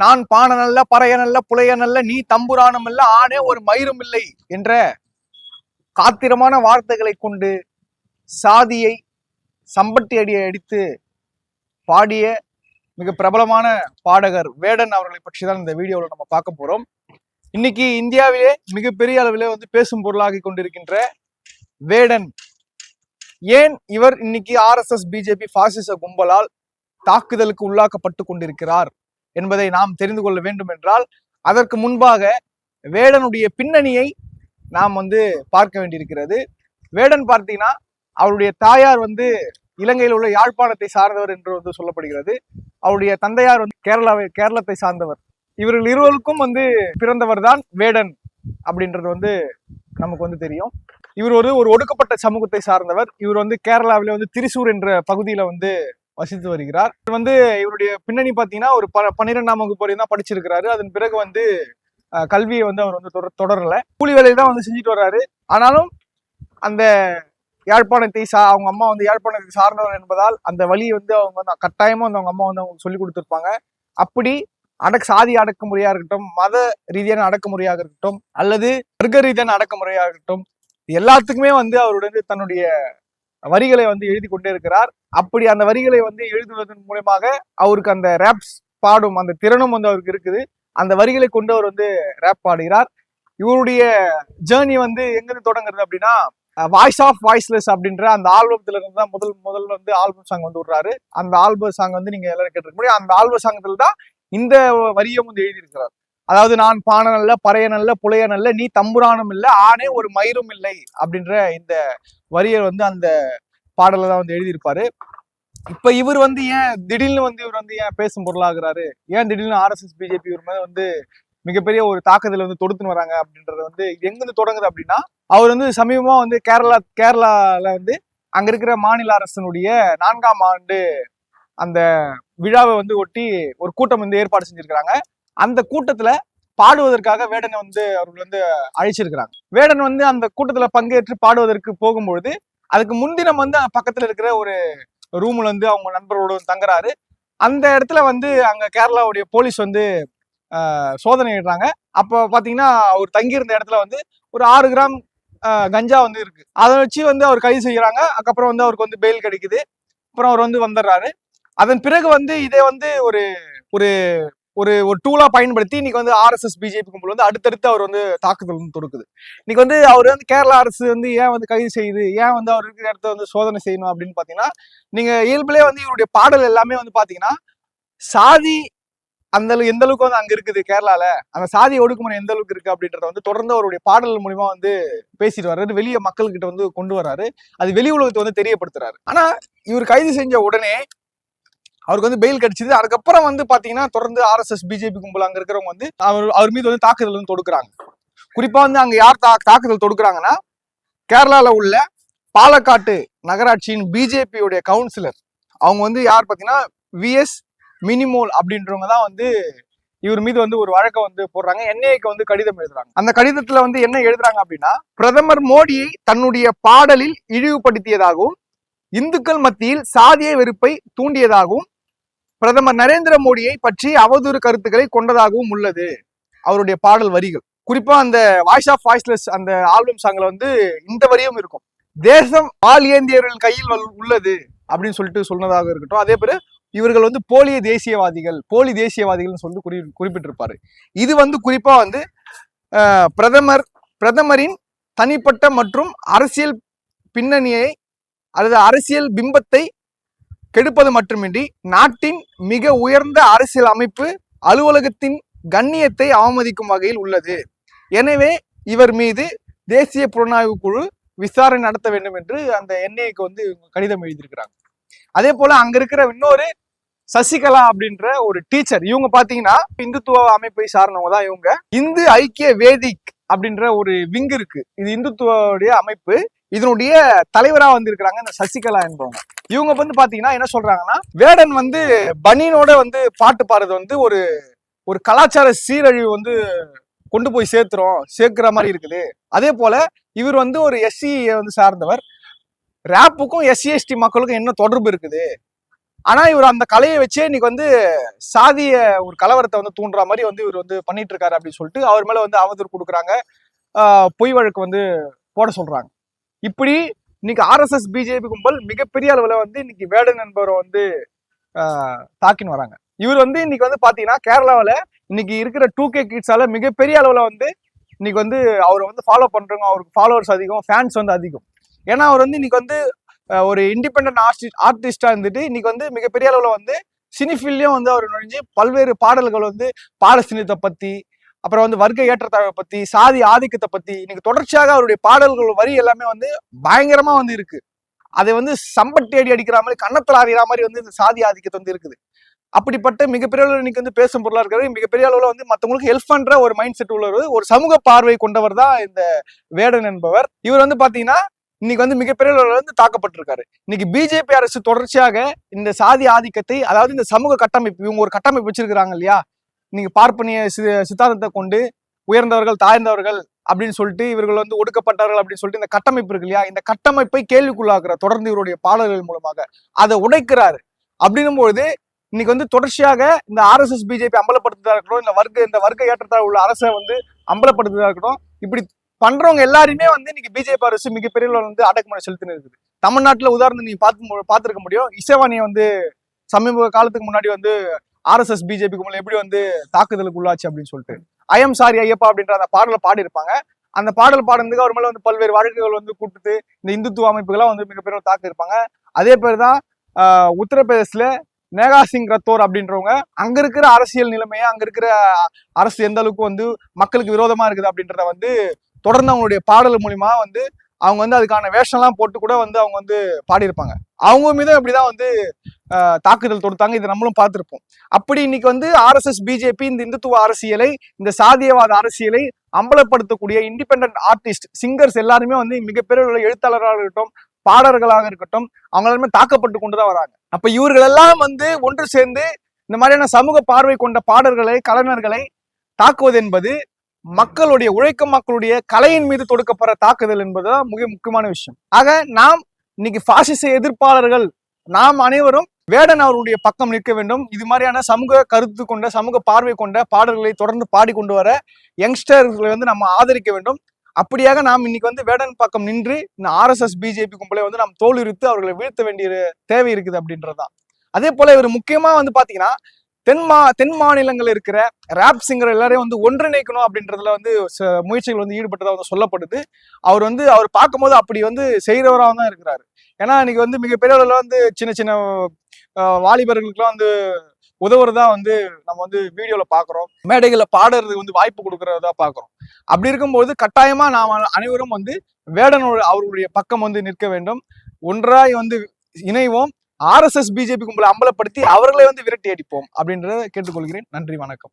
நான் பான நல்ல பறைய நல்ல புலைய நல்ல நீ தம்புரானும் அல்ல ஆனே ஒரு மயிரும் இல்லை என்ற காத்திரமான வார்த்தைகளை கொண்டு சாதியை சம்பட்டி அடியை அடித்து பாடிய மிக பிரபலமான பாடகர் வேடன் அவர்களை பற்றி தான் இந்த வீடியோவில் நம்ம பார்க்க போறோம். இன்னைக்கு இந்தியாவிலே மிகப்பெரிய அளவிலே வந்து பேசும் பொருளாகி கொண்டிருக்கின்ற வேடன். ஏன் இவர் இன்னைக்கு ஆர்எஸ்எஸ் பிஜேபி பாசிச கும்பலால் தாக்குதலுக்கு உள்ளாக்கப்பட்டு கொண்டிருக்கிறார்? என்பதை நாம் தெரிந்து கொள்ள வேண்டும் என்றால் அதற்கு முன்பாக வேடனுடைய பின்னணியை நாம் வந்து பார்க்க வேண்டியிருக்கிறது. வேடன் பார்த்தீங்கன்னா அவருடைய தாயார் வந்து இலங்கையில் உள்ள யாழ்ப்பாணத்தை சார்ந்தவர் என்று வந்து சொல்லப்படுகிறது. அவருடைய தந்தையார் வந்து கேரளாவை கேரளத்தை சார்ந்தவர். இவர்கள் இருவருக்கும் வந்து பிறந்தவர் தான் வேடன் அப்படின்றது வந்து நமக்கு வந்து தெரியும். இவர் ஒரு ஒரு ஒடுக்கப்பட்ட சமூகத்தை சார்ந்தவர். இவர் வந்து கேரளாவிலே வந்து திரிசூர் என்ற பகுதியில வந்து வசித்து வருகிறார். இவர் வந்து இவருடைய பின்னணி பார்த்தீங்கன்னா ஒரு ப பன்னிரெண்டாம் வகுப்பு வரையும் தான் படிச்சிருக்கிறாரு. அதன் பிறகு வந்து கல்வியை வந்து அவர் வந்து தொடர் தொடரல. கூலி வேலையை தான் வந்து செஞ்சுட்டு வர்றாரு. ஆனாலும் அந்த யாழ்ப்பாணத்தை சா அவங்க அம்மா வந்து யாழ்ப்பாணத்தை சார்ந்தவர் என்பதால் அந்த வழியை வந்து அவங்க வந்து கட்டாயமாக வந்து அவங்க அம்மா வந்து அவங்க சொல்லி கொடுத்துருப்பாங்க. அப்படி அடக் சாதி அடக்குமுறையாக இருக்கட்டும் மத ரீதியான அடக்குமுறையாக இருக்கட்டும் அல்லது வர்க்க ரீதியான அடக்குமுறையாக இருக்கட்டும் எல்லாத்துக்குமே வந்து அவருடைய தன்னுடைய வரிகளை வந்து எழுதி கொண்டே இருக்கிறார். அப்படி அந்த வரிகளை வந்து எழுதுவதன் மூலமாக அவருக்கு அந்த ரேப்ஸ் பாடும் அந்த திறனும் வந்து அவருக்கு இருக்குது. அந்த வரிகளை கொண்டு அவர் வந்து ரேப் பாடுகிறார். இவருடைய ஜேர்னி வந்து எங்கிருந்து தொடங்குறது அப்படின்னா வாய்ஸ் ஆஃப் வாய்ஸ்லெஸ் அப்படின்ற அந்த ஆல்பத்துல இருந்து தான் முதல் முதல்ல வந்து ஆல்பம் சாங் வந்து விடுறாரு. அந்த ஆல்பம் சாங் வந்து நீங்க எல்லாரும் கேட்டிருக்க முடியும். அந்த ஆல்பம் சாங்கத்துல தான் இந்த வரியும் வந்து எழுதியிருக்கிறார். அதாவது நான் பான நல்ல பறைய நல்ல புலைய நல்ல நீ தம்புரானும் இல்லை ஆனே ஒரு மயிரும் இல்லை அப்படின்ற இந்த வரியை வந்து அந்த பாடலை தான் வந்து எழுதியிருப்பாரு. இப்ப இவர் வந்து ஏன் திடீர்னு வந்து இவர் வந்து ஏன் பேசும் பொருளாகிறாரு? ஏன் திடீர்னு ஆர்எஸ்எஸ் பிஜேபி இவர் மேல வந்து மிகப்பெரிய ஒரு தாக்குதலை வந்து தொடுத்துன்னு வராங்க அப்படின்றது வந்து எங்கிருந்து தொடங்குது அப்படின்னா அவர் வந்து சமீபமா வந்து கேரளா கேரளால வந்து அங்க இருக்கிற மாநில அரசனுடைய நான்காம் ஆண்டு அந்த விழாவை வந்து ஒட்டி ஒரு கூட்டம் வந்து ஏற்பாடு செஞ்சிருக்கிறாங்க. அந்த கூட்டத்துல பாடுவதற்காக வேடனை வந்து அவர்கள் வந்து அழைச்சிருக்கிறாங்க. வேடன் வந்து அந்த கூட்டத்துல பங்கேற்று பாடுவதற்கு போகும்பொழுது அதுக்கு முன்தினம் வந்து பக்கத்துல இருக்கிற ஒரு ரூம்ல வந்து அவங்க நண்பரோட வந்து தங்குறாரு. அந்த இடத்துல வந்து அங்க கேரளாவுடைய போலீஸ் வந்து சோதனை இடுறாங்க அப்போ பாத்தீங்கன்னா அவர் தங்கியிருந்த இடத்துல வந்து ஒரு ஆறு கிராம் கஞ்சா வந்து இருக்கு. அதை வச்சு வந்து அவர் கைது செய்யறாங்க. அதுக்கப்புறம் வந்து அவருக்கு வந்து பெயில் கிடைக்குது. அப்புறம் அவர் வந்து வந்துடுறாரு. அதன் பிறகு வந்து இதே வந்து ஒரு ஒரு ஒரு ஒரு டூலா பயன்படுத்தி இன்னைக்கு வந்து ஆர்எஸ்எஸ் பிஜேபி கும்பல் வந்து அடுத்தடுத்து அவர் வந்து தாக்குதல் வந்து தொடுக்குது. இன்னைக்கு வந்து அவர் வந்து கேரளா அரசு வந்து ஏன் வந்து கைது செய்யுது? ஏன் வந்து அவர் இருக்கிற இடத்த வந்து சோதனை செய்யணும் அப்படின்னு பாத்தீங்கன்னா நீங்க இயல்பிலே வந்து இவருடைய பாடல் எல்லாமே வந்து பாத்தீங்கன்னா சாதி அந்த அளவு- எந்த அளவுக்கு வந்து அங்க இருக்குது கேரளால அந்த சாதி ஒடுக்குமுறை எந்த அளவுக்கு இருக்கு அப்படின்றத வந்து தொடர்ந்து அவருடைய பாடல் மூலியமா வந்து பேசிட்டு வர்றாரு. வெளியே மக்கள்கிட்ட வந்து கொண்டு வர்றாரு. அது வெளி உலகத்தை வந்து தெரியப்படுத்துறாரு. ஆனா இவர் கைது செஞ்ச உடனே அவருக்கு வந்து பெயில் கிடைச்சது. அதுக்கப்புறம் வந்து பாத்தீங்கன்னா தொடர்ந்து ஆர்எஸ்எஸ் பிஜேபி கும்பல் அங்க இருக்கிறவங்க வந்து அவர் அவர் மீது வந்து தாக்குதல் வந்து தொடுக்குறாங்க. குறிப்பா வந்து அங்க யார் தா தாக்குதல் தொடுக்குறாங்கன்னா கேரளால உள்ள பாலக்காட்டு நகராட்சியின் பிஜேபியுடைய கவுன்சிலர் அவங்க வந்து யார் பாத்தீங்கன்னா விஎஸ் மினிமோல் அப்படின்றவங்க தான் வந்து இவர் மீது வந்து ஒரு வழக்கை வந்து போடுறாங்க. என்ஐக்கு வந்து கடிதம் எழுதுறாங்க. அந்த கடிதத்துல வந்து என்ன எழுதுறாங்க அப்படின்னா பிரதமர் மோடியை தன்னுடைய பாடலில் இழிவுபடுத்தியதாகவும் இந்துக்கள் மத்தியில் சாதிய வெறுப்பை தூண்டியதாகவும் பிரதமர் நரேந்திர மோடியை பற்றி அவதூறு கருத்துக்களை கொண்டதாகவும் உள்ளது. அவருடைய பாடல் வரிகள். குறிப்பா அந்த வாய்ஸ் ஆஃப் வாய்ஸ்லெஸ் அந்த ஆல்பம் சாங்ல வந்து இந்த வரியும் இருக்கும். தேசம் ஆள் ஏந்தியவர்கள் கையில் உள்ளது அப்படின்னு சொல்லிட்டு சொன்னதாக இருக்கட்டும். அதே போல இவர்கள் வந்து போலிய தேசியவாதிகள் போலி தேசியவாதிகள்னு சொல்லி குறி குறிப்பிட்டிருப்பாரு. இது வந்து குறிப்பா வந்து பிரதமர் பிரதமரின் தனிப்பட்ட மற்றும் அரசியல் பின்னணியை அல்லது அரசியல் பிம்பத்தை கெடுப்பது மட்டுமின்றி நாட்டின் மிக உயர்ந்த அரசியல் அமைப்பு அலுவலகத்தின் கண்ணியத்தை அவமதிக்கும் வகையில் உள்ளது. எனவே இவர் மீது தேசிய புலனாய்வு குழு விசாரணை நடத்த வேண்டும் என்று அந்த என்ஐக்கு வந்து இவங்க கடிதம் எழுதியிருக்கிறாங்க. அதே போல அங்க இருக்கிற இன்னொரு சசிகலா அப்படின்ற ஒரு டீச்சர் இவங்க பாத்தீங்கன்னா இந்துத்துவ அமைப்பை சார்ந்தவங்க தான் இவங்க. இந்து ஐக்கிய வேதிக் அப்படின்ற ஒரு விங் இருக்கு. இது இந்துத்துவோடைய அமைப்பு. இதனுடைய தலைவரா வந்திருக்கிறாங்க இந்த சசிகலா என்பவங்க. இவங்க வந்து பாத்தீங்கன்னா என்ன சொல்றாங்கன்னா வேடன் வந்து பனியனோட வந்து பாட்டு பாடுறது வந்து ஒரு ஒரு கலாச்சார சீரழிவு வந்து கொண்டு போய் சேர்த்துறோம் சேர்க்கிற மாதிரி இருக்குது. அதே போல இவர் வந்து ஒரு எஸ்சி வந்து சார்ந்தவர். ரேப்புக்கும் எஸ்சி எஸ்டி மக்களுக்கும் என்ன தொடர்பு இருக்குது? ஆனா இவர் அந்த கலையை வச்சே இன்னைக்கு வந்து சாதிய ஒரு கலவரத்தை வந்து தூண்டுற மாதிரி வந்து இவர் வந்து பண்ணிட்டு இருக்காரு அப்படின்னு சொல்லிட்டு அவர் மேல வந்து அவதூறு கொடுக்குறாங்க. பொய் வழக்கு வந்து போட சொல்றாங்க. இப்படி இன்னைக்கு ஆர்எஸ்எஸ் பிஜேபி கும்பல் மிகப்பெரிய அளவில் வந்து இன்னைக்கு வேடன் என்பவரை வந்து தாக்கின்னு வராங்க. இவர் வந்து இன்னைக்கு வந்து பார்த்தீங்கன்னா கேரளாவில் இன்னைக்கு இருக்கிற டூ கே கிட்ஸால மிகப்பெரிய அளவில் வந்து இன்னைக்கு வந்து அவரை வந்து ஃபாலோ பண்ணுறவங்க அவருக்கு ஃபாலோவர்ஸ் அதிகம் ஃபேன்ஸ் வந்து அதிகம். ஏன்னா அவர் வந்து இன்னைக்கு வந்து ஒரு இண்டிபெண்ட் ஆர்டிஸ்ட் ஆர்டிஸ்டாக இருந்துட்டு இன்னைக்கு வந்து மிகப்பெரிய அளவில் வந்து சினிஃபீல்ட்லயும் வந்து அவர் நுழைஞ்சு பல்வேறு பாடல்கள் வந்து பாலஸ்தீனத்தை பற்றி அப்புறம் வந்து வர்க்க ஏற்றத்தாழ்வை பத்தி சாதி ஆதிக்கத்தை பத்தி இன்னைக்கு தொடர்ச்சியாக அவருடைய பாடல்கள் வரி எல்லாமே வந்து பயங்கரமா வந்து இருக்கு. அதை வந்து சம்பட்டி அடி அடிக்கிற மாதிரி கன்னத்தில் அறிகிற மாதிரி வந்து இந்த சாதி ஆதிக்கத்தை வந்து இருக்குது. அப்படிப்பட்ட மிகப்பெரிய அளவில் இன்னைக்கு வந்து பேசும் பொருளா இருக்கிறது. மிகப்பெரிய அளவில் வந்து மற்றவங்களுக்கு ஹெல்ப் பண்ற ஒரு மைண்ட் செட் உள்ளவர் ஒரு சமூக பார்வை கொண்டவர் தான் இந்த வேடன் என்பவர். இவர் வந்து பாத்தீங்கன்னா இன்னைக்கு வந்து மிகப்பெரிய அளவில் வந்து தாக்கப்பட்டிருக்காரு. இன்னைக்கு பிஜேபி அரசு தொடர்ச்சியாக இந்த சாதி ஆதிக்கத்தை அதாவது இந்த சமூக கட்டமைப்பு இவங்க ஒரு கட்டமைப்பு வச்சிருக்கிறாங்க இல்லையா? நீங்க பார்ப்பனிய சி- சித்தாந்தத்தை கொண்டு உயர்ந்தவர்கள் தாழ்ந்தவர்கள் அப்படின்னு சொல்லிட்டு இவர்கள் வந்து ஒடுக்கப்பட்டவர்கள் அப்படின்னு சொல்லிட்டு இந்த கட்டமைப்பு இருக்கு இல்லையா? இந்த கட்டமைப்பை கேள்விக்குள்ளாக்குற தொடர்ந்து இவருடைய பாடல்கள் மூலமாக அதை உடைக்கிறாரு. அப்படின்னும் பொழுது இன்னைக்கு வந்து தொடர்ச்சியாக இந்த ஆர்எஸ்எஸ் பிஜேபி அம்பலப்படுத்துதா இருக்கட்டும் இந்த வர்க்க இந்த வர்க்க ஏற்றத்தால் உள்ள அரசை வந்து அம்பலப்படுத்துதா இருக்கட்டும் இப்படி பண்றவங்க எல்லாருமே வந்து இன்னைக்கு பிஜேபி அரசு மிகப்பெரிய வந்து அடக்குமுறை செலுத்தினு இருக்குது. தமிழ்நாட்டுல உதாரணம் நீங்க பார்த்து பார்த்துருக்க முடியும். இசைவாணியை வந்து சமீப காலத்துக்கு முன்னாடி வந்து ஆர்எஸ்எஸ் பிஜேபிக்கு எப்படி வந்து தாக்குதலுக்கு உள்ளாச்சு அப்படின்னு சொல்லிட்டு. ஐஎம் சாரி ஐயப்பா அப்படின்ற அந்த பாடலை பாடியிருப்பாங்க. அந்த பாடல் பாடுறதுக்கு அவர் மேலே வந்து பல்வேறு வழக்குகள் வந்து கூப்பிட்டு இந்த இந்துத்துவ அமைப்புகள்லாம் வந்து மிகப்பெரிய தாக்கு இருப்பாங்க. அதே பேர் தான் ஆஹ், நேகா சிங் ரத்தோர் அப்படின்றவங்க அங்க இருக்கிற அரசியல் நிலைமையை அங்க இருக்கிற அரசு எந்த அளவுக்கு வந்து மக்களுக்கு விரோதமா இருக்குது அப்படின்றத வந்து தொடர்ந்து அவங்களுடைய பாடல் மூலியமா வந்து அவங்க வந்து அதுக்கான வேஷம்லாம் போட்டு கூட வந்து அவங்க வந்து பாடியிருப்பாங்க. அவங்க மீதும் இப்படிதான் வந்து தாக்குதல் தொடுத்தாங்க. இது நம்மளும் பார்த்துருப்போம். அப்படி இன்னைக்கு வந்து ஆர்எஸ்எஸ் பிஜேபி இந்த இந்துத்துவ அரசியலை இந்த சாதியவாத அரசியலை அம்பலப்படுத்தக்கூடிய இண்டிபெண்ட் ஆர்டிஸ்ட் சிங்கர்ஸ் எல்லாருமே வந்து மிகப்பெரிய உள்ள எழுத்தாளராக இருக்கட்டும் பாடகர்களாக இருக்கட்டும் அவங்க எல்லாருமே தாக்கப்பட்டு கொண்டுதான் வராங்க. அப்ப இவர்கள் எல்லாம் வந்து ஒன்று சேர்ந்து இந்த மாதிரியான சமூக பார்வை கொண்ட பாடல்களை கலைஞர்களை தாக்குவது என்பது மக்களுடைய உழைக்கும் மக்களுடைய கலையின் மீது தொடுக்கப்படுற தாக்குதல் என்பதுதான் மிக முக்கியமான விஷயம். ஆக நாம் இன்னைக்கு பாசிச எதிர்ப்பாளர்கள் நாம் அனைவரும் வேடன் அவருடைய பக்கம் நிற்க வேண்டும். இது மாதிரியான சமூக கருத்து கொண்ட சமூக பார்வை கொண்ட பாடல்களை தொடர்ந்து பாடிக்கொண்டு வர யங்ஸ்டர்களை வந்து நம்ம ஆதரிக்க வேண்டும். அப்படியாக நாம் இன்னைக்கு வந்து வேடன் பக்கம் நின்று இந்த ஆர்எஸ்எஸ் பிஜேபி கும்பலை வந்து நாம் தோலுரித்து அவர்களை வீழ்த்த வேண்டிய தேவை இருக்குது அப்படின்றதுதான். அதே போல இவர் முக்கியமா வந்து பாத்தீங்கன்னா தென் மா தென் மாநிலங்கள் இருக்கிற ரேப் சிங்கர் எல்லாரையும் வந்து ஒன்றிணைக்கணும் அப்படின்றதுல வந்து ச- முயற்சிகள் வந்து ஈடுபட்டதா வந்து சொல்லப்படுது. அவர் வந்து அவர் பார்க்கும்போது அப்படி வந்து செய்கிறவராக தான் இருக்கிறாரு. ஏன்னா இன்னைக்கு வந்து மிகப்பெரிய அளவில் வந்து சின்ன சின்ன வாலிபர்களுக்குலாம் வாலிபர்களுக்கெல்லாம் வந்து உதவுறதா வந்து நம்ம வந்து வீடியோல பாக்குறோம் மேடைகளில் பாடுறதுக்கு வந்து வாய்ப்பு கொடுக்கறதா பாக்குறோம் அப்படி இருக்கும்போது கட்டாயமா நாம் அனைவரும் வந்து வேடனோட அவருடைய பக்கம் வந்து நிற்க வேண்டும். ஒன்றாய் வந்து இணைவோம். ஆர்எஸ்எஸ் பிஜேபி கும்பலை அம்பலப்படுத்தி அவர்களை வந்து விரட்டி அடிப்போம் அப்படின்றத கேட்டுக்கொள்கிறேன். நன்றி வணக்கம்.